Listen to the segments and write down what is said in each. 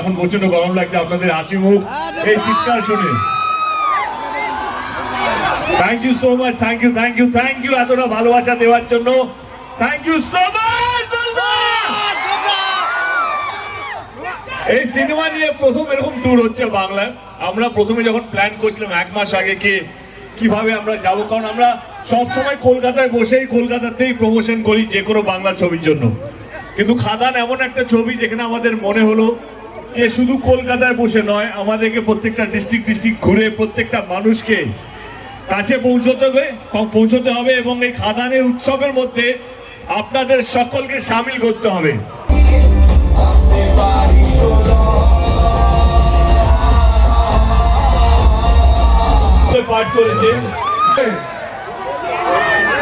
এখন প্রচণ্ড গরম লাগছে, আপনাদের হাসি মুখ, এই চিৎকার শুনে। Thank you so much thank you thank you thank you এতটা ভালোবাসা দেওয়ার জন্য। থ্যাংক ইউ সো মাচ এই সিনেমা নিয়ে প্রথম এরকম ট্যুর হচ্ছে বাংলায়। আমরা প্রথমে যখন প্ল্যান করছিলাম এক মাস আগে কি কীভাবে আমরা যাব, কারণ আমরা সব সময় কলকাতায় বসেই কলকাতাতেই প্রমোশন করি যে কোনো বাংলা ছবির জন্য। কিন্তু খাদান এমন একটা ছবি যেখানে আমাদের মনে হলো যে শুধু কলকাতায় বসে নয়, আমাদেরকে প্রত্যেকটা ডিস্ট্রিক্ট ডিস্ট্রিক্ট ঘুরে প্রত্যেকটা মানুষকে কাছে পৌঁছতে হবে পৌঁছতে হবে এবং এই খাদানের উৎসবের মধ্যে আপনাদের সকলকে সামিল করতে হবে। পাঠ করেছে।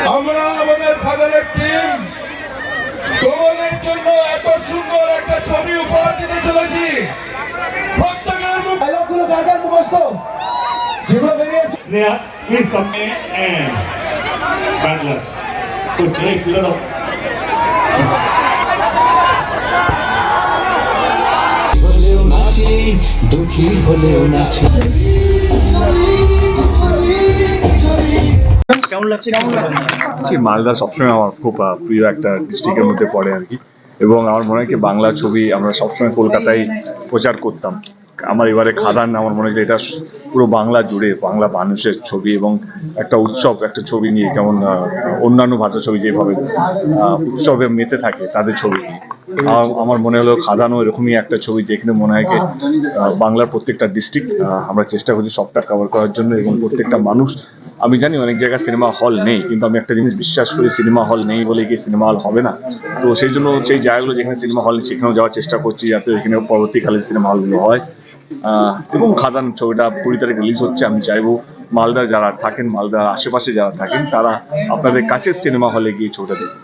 আমরা আমাদের ফাদারের টিম তোমাদের জন্য এত সুন্দর একটা ছবি উপহার দিতে চলেছি। দুঃখী মুখ ডায়লগগুলো মালদা সবসময় আমার খুব প্রিয় একটা ডিস্ট্রিক্টের মধ্যে পড়ে আর কি। এবং আমার মনে হয় কি, বাংলা ছবি আমরা সবসময় কলকাতায় প্রচার করতাম। আমার এবারে খাদান, আমার মনে হয় এটা পুরো বাংলা জুড়ে, বাংলা মানুষের ছবি এবং একটা উৎসব, একটা ছবি নিয়ে যেমন অন্যান্য ভাষা ছবি যেভাবে উৎসবে মেতে থাকে, তাদের ছবি নিয়ে। আমার মনে হলো খাদানও এরকমই একটা ছবি যেখানে মনে হয় বাংলার প্রত্যেকটা ডিস্ট্রিক্ট আমরা চেষ্টা করছি সবটা কভার করার জন্য এবং প্রত্যেকটা মানুষ, আমি জানি অনেক জায়গায় সিনেমা হল নেই, কিন্তু আমি একটা জিনিস বিশ্বাস করি সিনেমা হল নেই বলে কি সিনেমা হল হবে না। তো সেই জন্য সেই জায়গাগুলো যেখানে সিনেমা হল সেখানেও যাওয়ার চেষ্টা করছি যাতে এখানে পরবর্তীকালে সিনেমা হলগুলো হয়। এবং খাদান ছবিটা কুড়ি তারিখ রিলিজ হচ্ছে, আমি চাইব মালদা যারা থাকেন, মালদার আশেপাশে যারা থাকেন, তারা আপনাদের কাছের সিনেমা হলে গিয়ে ছবিটা দেখুন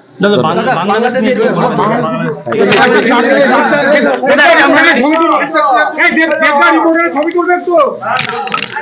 ছবি তুলবে একটু